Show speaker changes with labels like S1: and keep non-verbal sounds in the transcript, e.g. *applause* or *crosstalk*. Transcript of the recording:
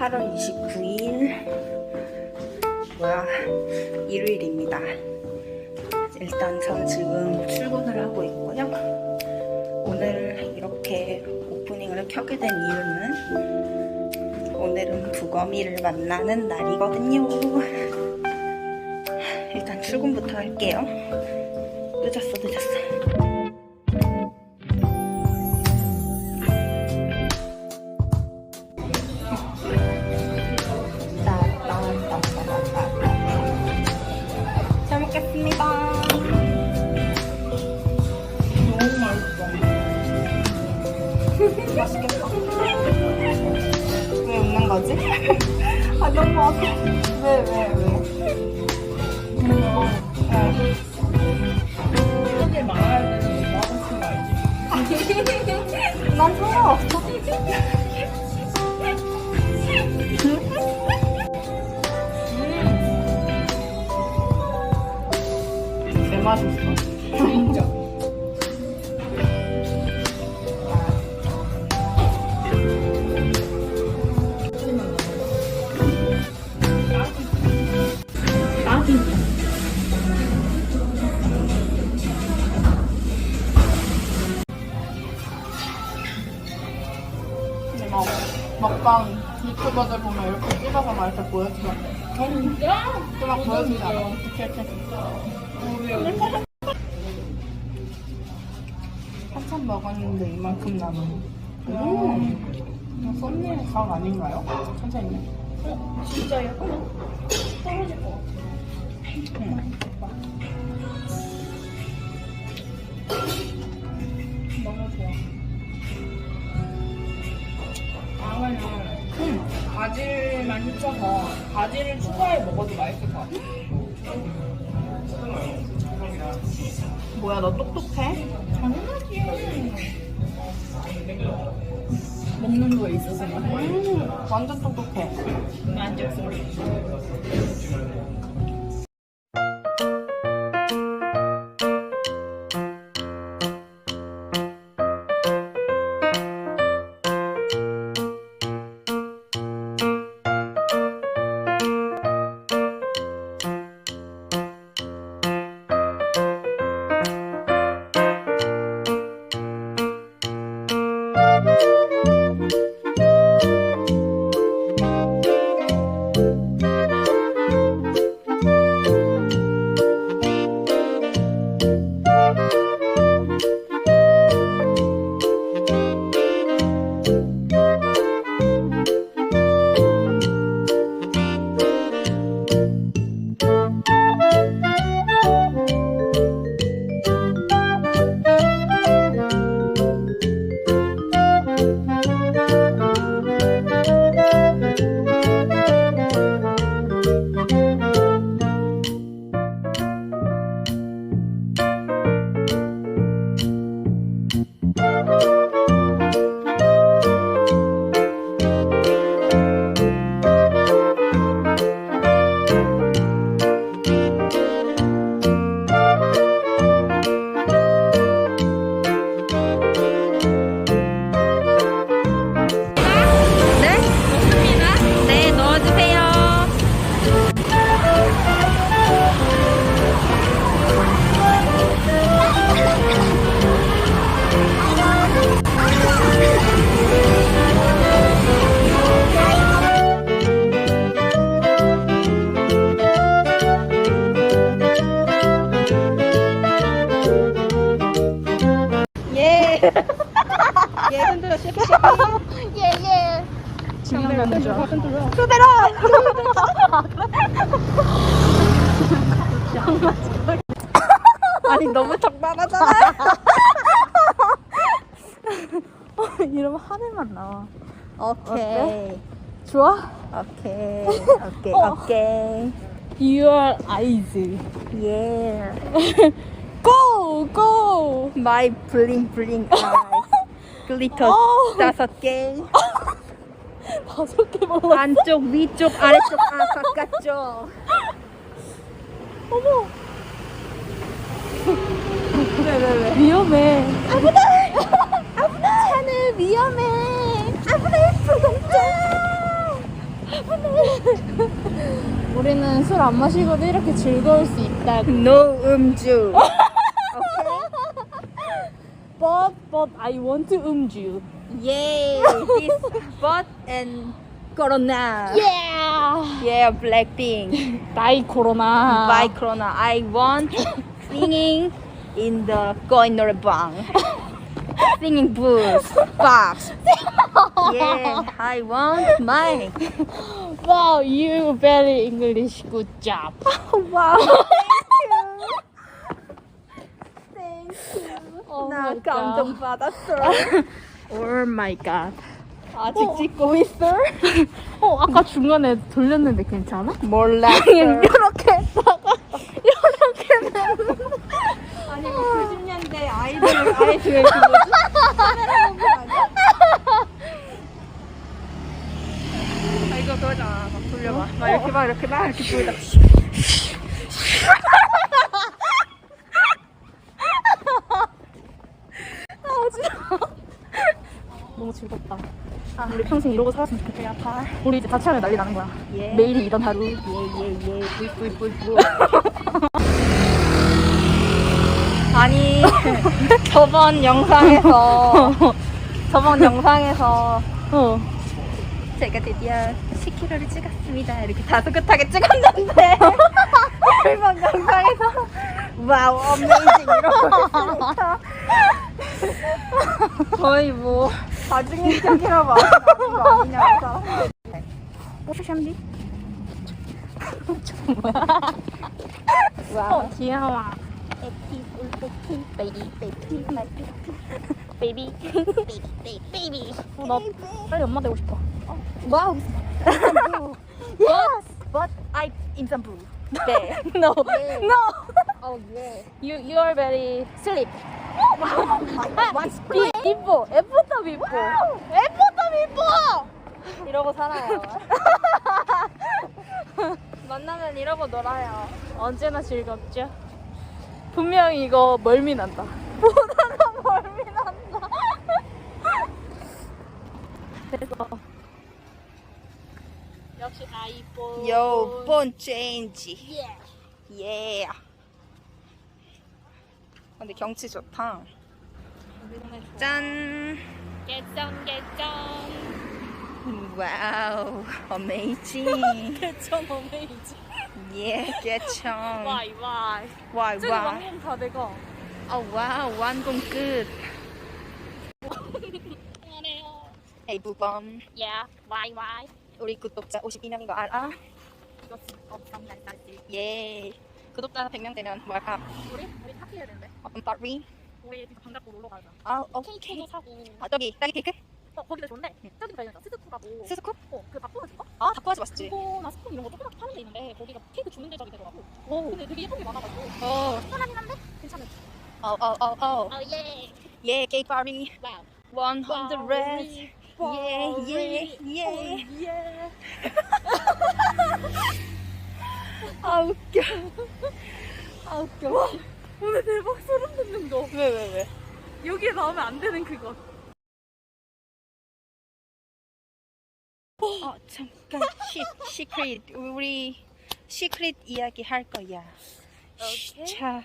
S1: 8월 29일 뭐야 일요일입니다. 일단 저는 지금 출근을 하고 있고요. 오늘 이렇게 오프닝을 켜게 된 이유는 오늘은 부검이를 만나는 날이거든요. 일단 출근부터 할게요. 늦었어, 늦었어. 맛있어. 막 먹방 유튜버들 보면 이렇게 찍어서 막 이렇게 보여주면
S2: 진짜?
S1: 막 보여주잖아. 이렇게 이렇게. 한참 먹었는데 이만큼 남은. 음. 썸네일 각 아닌가요? 천천히.
S2: 진짜요? 떨어질 것 같아.
S1: 응.
S2: 너무 좋아. 다음에는
S1: 응.
S2: 바질만 휘쳐서 바질을 추가해 먹어도 맛있을 것 같아.
S1: 뭐야 너 똑똑해?
S2: 당연하지. 먹는 거에 있어서는
S1: 음, 완전 똑똑해.
S2: 만족스러워.
S1: 줘. 그대로! 아니, 너무 적당하잖아.
S3: 이러면 하늘만 나와.
S1: 오케이.
S3: 좋아?
S1: 오케이. 오케이, 오케이.
S3: Your eyes.
S1: 예.
S3: Go, go.
S1: My bling bling eyes. *laughs* 글리터
S3: 어.
S1: 다섯 개. *laughs*
S3: 다섯 개 먹었어.
S1: 안쪽, 위쪽, 아래쪽, 아, 바깥쪽.
S3: 어머. 왜, 왜, 왜? 위험해.
S1: 아무나! 아무나! 차는 위험해. 아무나 불공정.
S3: 우리는 술 안 마시고도 이렇게 즐거울 수 있다.
S1: No 음주. *laughs*
S3: But but I want to 음주.
S1: Yay! *laughs* This bot and Corona.
S3: Yeah.
S1: Yeah, Blackpink.
S3: 나이 코로나.
S1: By Corona. I want singing in the going 노래방. *laughs* Singing booth. Box. Yeah, I want mine.
S3: Wow, you very English. Good job. *laughs*
S1: wow. Thank you.
S3: Oh
S1: 나
S3: my God.
S1: 감동받았어.
S3: Oh my god.
S1: 아직 찍고 있어? *laughs*
S3: 어 아까 중간에 돌렸는데 괜찮아?
S1: 몰라. *laughs*
S3: 이렇게 했다가 이렇게
S1: 아니 뭐 90년대 아이돌 아이돌 그 뭐지? 카메라 보는 거 아니야? 아 이거 그거잖아. 막 돌려봐. 막 이렇게 막 이렇게 막 이렇게 보이다.
S3: 너무 즐겁다. 우리 평생 이러고 살았으면 좋겠다. 야, 다. 우리 이제 자취하면 난리 나는 거야.
S1: 예.
S3: 매일이 이던 하루.
S1: 예예예. 뿌이뿌이뿌이뿌. *laughs* 아니 *laughs* 저번 영상에서 *laughs* 저번 영상에서
S3: 어.
S1: 제가 드디어 10kg를 찍었습니다. 이렇게 다소긋하게 찍었는데 이번 영상에서 와우 어메이징 이러고 있으니까 거의 뭐 하는 거 아니냐면서 뽀샤샴비 와우
S3: 어, 귀여워.
S1: 에피 울베피 베이비 베이비 마이 베이비 베이비 베이비 베이비
S3: 어, 나 빨리 엄마 되고 싶어.
S1: 와우 yes but I 임산부 네 *laughs*
S3: No.
S1: 예.
S3: No.
S1: oh yeah
S3: You you are very sleep. 비, 이뻐. 예쁘다 이뻐. 예쁘다 이뻐.
S1: 이러고 살아요 *laughs* 만나면 이러고 놀아요
S3: 언제나 즐겁죠. 분명히 이거 멀미 난다. 보다가 멀미 난다. 그래서 역시 아이폰.
S1: 요번 체인지 예 근데 경치 좋다 짠
S3: 개점 개점.
S1: 와우 어메이징 *laughs*
S3: 개점 어메이지.
S1: 예 개청
S3: 와이 와이.
S1: 와이
S3: 저기
S1: 와이
S3: 왕몸 다 내가.
S1: 아 와우 완공 끝
S3: 안해요.
S1: 에이 부범
S3: 야 와이 와이.
S1: 우리 구독자 52명인 거 알아?
S3: 이거 없삼 날짜지.
S1: 예 구독자 100명 되면 뭐 할까?
S3: 우리 우리 파티 해야 되는데.
S1: 어떤 파티?
S3: 우리 진짜 반갑고 놀러 가자.
S1: 아
S3: 케이크도
S1: 오케이
S3: 사고.
S1: 아 저기 딸기 케이크?
S3: 어 거기도 좋은데 저기 발견했다 스드쿠라고.
S1: 스스코?
S3: 어그 바꾸는 집?
S1: 아 다쿠아지 맛있지
S3: 그거나 스푼 이런 거 조그맣게 파는 데 있는데 거기가 케이크 주는 대접이 되더라고.
S1: 오
S3: 근데 되게 예쁜 게 많아가지고.
S1: 어,
S3: 편하긴 한데 괜찮은.
S1: 어, 어, 어, 어.
S3: 어 예.
S1: 예, 게이 파리
S3: 와우.
S1: 100 예, 예, 예.
S3: 어, 예. *laughs*
S1: 아 웃겨. 아 웃겨.
S3: 오늘 대박 소름 돋는 거.
S1: 왜, 왜, 왜?
S3: 여기에 나오면 안 되는 그거.
S1: 어, 잠깐. 시, 시크릿. 우리 시크릿 이야기 할 거야.
S3: 오케이.
S1: 자,